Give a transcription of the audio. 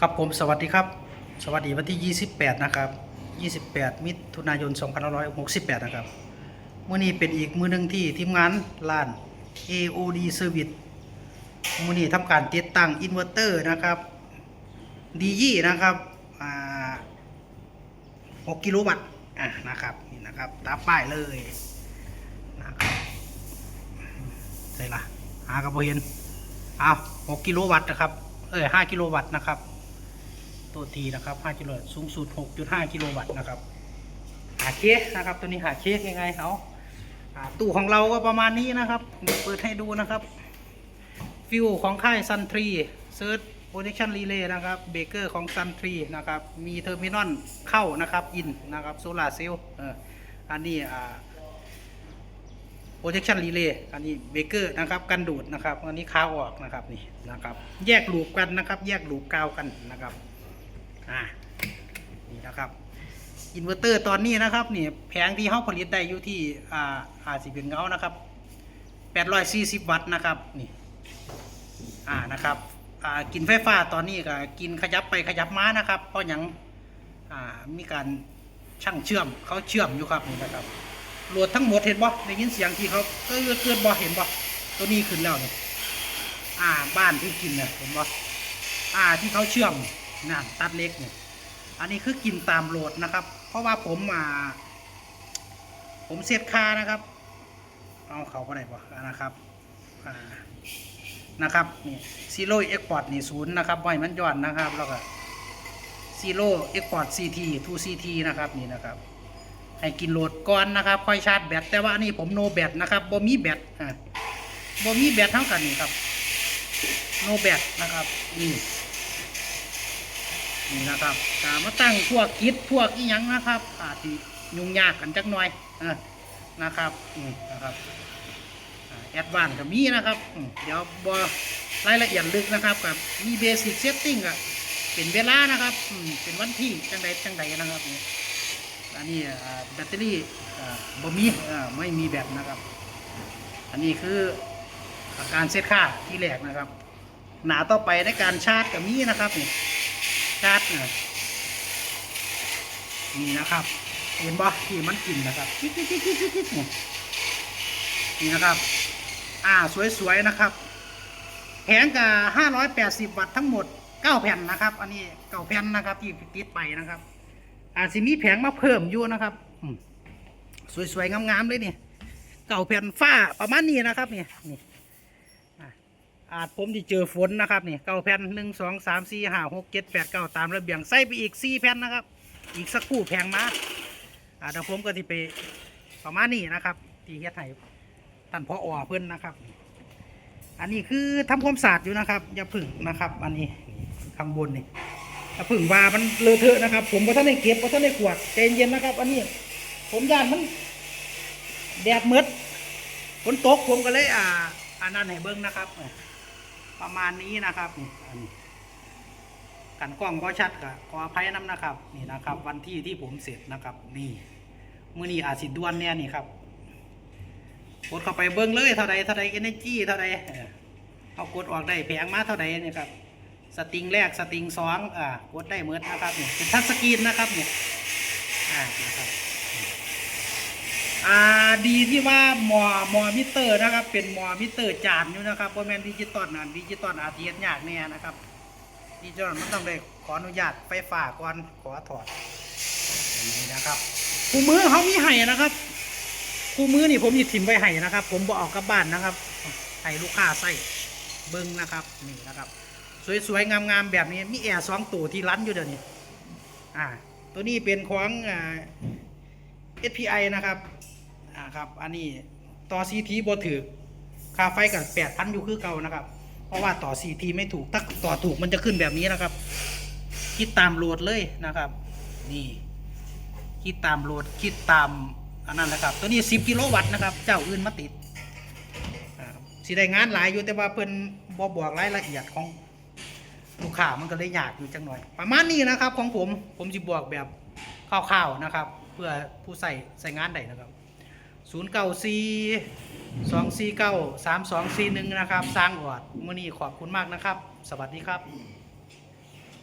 ครับผมสวัสดีครับ สวัสดีวันที่ 28 นะครับ 28 มิถุนายน 2568 นะครับมื่อนี้เป็นอีกมือหนึ่งที่ทีมงานร้าน AOD Service มื่อนี้ทำการติดตั้งอินเวอร์เตอร์นะครับดียี่นะครับ6กิโลวัตต์อะนะครับนี่นะครับตามป้ายเลยนะครับใส่ละหากระโบเห็นเอา6กิโลวัตต์นะครับเออ5กิโลวัตต์นะครับ ตัวทีนะครับ5กิโลวัตต์สูงสุด 6.5 กิโลวัตต์นะครับหาเคสนะครับ ตัวนี้หาเคสยังไงเอาตู้ของเราก็ประมาณนี้นะครับเดี๋ยวเปิดให้ดูนะครับ ฟิวของค่ายซันทรีเซิร์ชโปรเจคชันรีเลย์นะครับเบเกอร์ของซันทรีนะครับ มีเทอร์มินอลเข้านะครับอินนะครับโซลาเซลล์อันนี้อ่า projection relay อันนี้เบเกอร์นะครับกันดูดนะครับ อันนี้คาออกนะครับนี่นะครับ แยกลูปกันนะครับ แยกลูปกาวกันนะครับ อ่านี่นะครับอินเวอร์เตอร์ตอนนี้นะครับนี่แผงที่เขาผลิตได้อยู่ที่อ่าอาสิเป็นเงานะครับ840 วัตต์นะครับนี่อ่านะครับอ่ากินไฟฟ้าตอนนี้ก็กินขยับไปขยับมานะครับ เพราะยังอ่ามีการช่างเชื่อมเขาเชื่อมอยู่ครับนี่นะครับโหลดทั้งหมดเห็นบ่ได้ยินเสียงที่เขาเออเกิดบ่เห็นบ่ตัวนี้ขึ้นแล้วนี่อ่าบ้านที่กินเนี่ยเห็นบ่อ่าที่เขาเชื่อม นั่นตัดเล็กเนี่ยอันนี้คือกินตามโหลดนะครับ เพราะว่าผมอ่าผมเซตค่านะครับ เอาเขาก็ได้บ่นะครับนะครับนี่ซีโร่เอ็กพอร์ตนี่ศูนย์นะครับไว้มันย้อนนะครับ แล้วก็ซีโร่เอ็กพอร์ตซีทีทูซีทีนะครับนี่นะครับ ให้กินโหลดก่อนนะครับ ค่อยชาร์จแบตแต่ว่าอันนี้ผมโนแบตนะครับบ่มีแบตอ่าบ่มีแบตเท่ากันนี่ครับโนแบตนะครับนี่ นี่นะครับอ่ามาตั้งพวกกิจพวกอีหยังนะครับ อาจจะยุ่งยากกันจักหน่อยอนะครับนี่นะครับแอดวานก็มีนะครับ เดี๋ยวบอรายละเอียดลึกนะครับกับมีเบสิกเซตติ้งอะเป็นเวลานะครับอืเป็นวันที่จังใดจังใดนะครับนี่อันนี้แบตเตอรี่บ่มีอ่าไม่มีแบตนะครับ อันนี้คืออาการเซตค่าที่แรกนะครับ หนาต่อไปในการชาร์จกับมีนะครับนี่ ชาร์จอะนี่นะครับเห็นบ่ที่มันกินนะครับจิ๊ดจิ๊ดจิ๊ดจิ๊ดจิ๊ดนี่นี่นะครับ อ่าสวยๆนะครับ แผงกับ580วัตต์ทั้งหมด9แผ่นนะครับ อันนี้เก้าแผ่นนะครับที่ติดไปนะครับ อาจจะมีแผงมาเพิ่มอยู่นะครับสวยๆงามๆเลยนี่เก่าแผ่นฝ้าประมาณนี้นะครับนี่นี่ อาจผมที่เจอฝนนะครับนี่เก่าแผ่นหนึ่งสองสามสี่ห้าหกเจ็ดแปดเก้าตามระเบียงใส่ไปอีกสี่แผ่นนะครับ อีกสักคู่แพงมาอ่าเดี๋ยวผมก็ที่ไปประมาณนี้นะครับ ที่เฮ็ดให้ท่านพออเพื่อนนะครับ อันนี้คือทำความสะอาดอยู่นะครับ อย่าพึ่งนะครับ อันนี้ข้างบนนี่ถ้าพึ่งวามันเลอะเทอะนะครับ ผมก็ท่านได้เก็บก็ท่านได้กวาดใจเย็นนะครับ อันนี้ผมย่านมันแดดมืดฝนตกผมก็เลยอ่าอันนั้นให้เบิ้งนะครับ ประมาณนี้นะครับนี่อันนี้กันกล้องก็ชัดกับขออภัยน้ำนะครับ นี่นะครับ วันที่ที่ผมเสร็จนะครับ นี่มื่อนี้อาจสิดวนเนี่ยนี่ครับกดเข้าไปเบิ้งเลยเท่าใดเท่าใดเอเนจีเท่าใดเออเอากดออกได้แพงมาเท่าใดนี่ครับสตริงแรกสตริงสองอ่ากดได้เหมือนนะครับเนี่ยเป็นทัชสกรีนนะครับเนี่ยอ่านะครับ อ่าดีที่ว่าหมอหมอมิเตอร์นะครับ เป็นหมอมิเตอร์จานอยู่นะครับโปรแมนดิจิตอลนะดิจิตอลอาร์ทีเอสยากแน่นะครับดิจิตอลมันต้องได้ขออนุญาตไฟฟ้าก่อนขอถอดนี้นะครับคู่มือเขามีให้นะครับคู่มือนี่ผมหยิบถิ่มไว้ให้นะครับ ผมบอกออกกลับบ้านนะครับให้ลูกค้าใส่เบิ้งนะครับนี่นะครับ สวยๆงามๆแบบนี้มีแอร์สองตัวที่รั้นอยู่เดี๋ยวนี้อ่าตัวนี้เป็นของอ่า SPI นะครับ อ่าครับ อันนี้ต่อ CT บ่ถือค่าไฟกับแปดพันอยู่คือเก่านะครับ เพราะว่าต่อ CT ไม่ถูกถ้าต่อถูกมันจะขึ้นแบบนี้นะครับ คิดตามโหลดเลยนะครับ นี่ คิดตามโหลดคิดตามอันนั้นนะครับ ตัวนี้10กิโลวัตต์นะครับ เจ้าอื่นมาติดอ่าสิได้งานหลายอยู่แต่ว่าเพิ่นบ่บอกรายละเอียดของลูกค้ามันก็เลยยากอยู่จังหน่อย ประมาณนี้นะครับของผมผมจะบอกแบบคร่าวๆนะครับ เพื่อผู้ใส่ใส่งานได้นะครับ 0 9 4 2 4 9 3 2 4 1นะครับ สร้างออดมื่อนี้ขอบคุณมากนะครับ สวัสดีครับ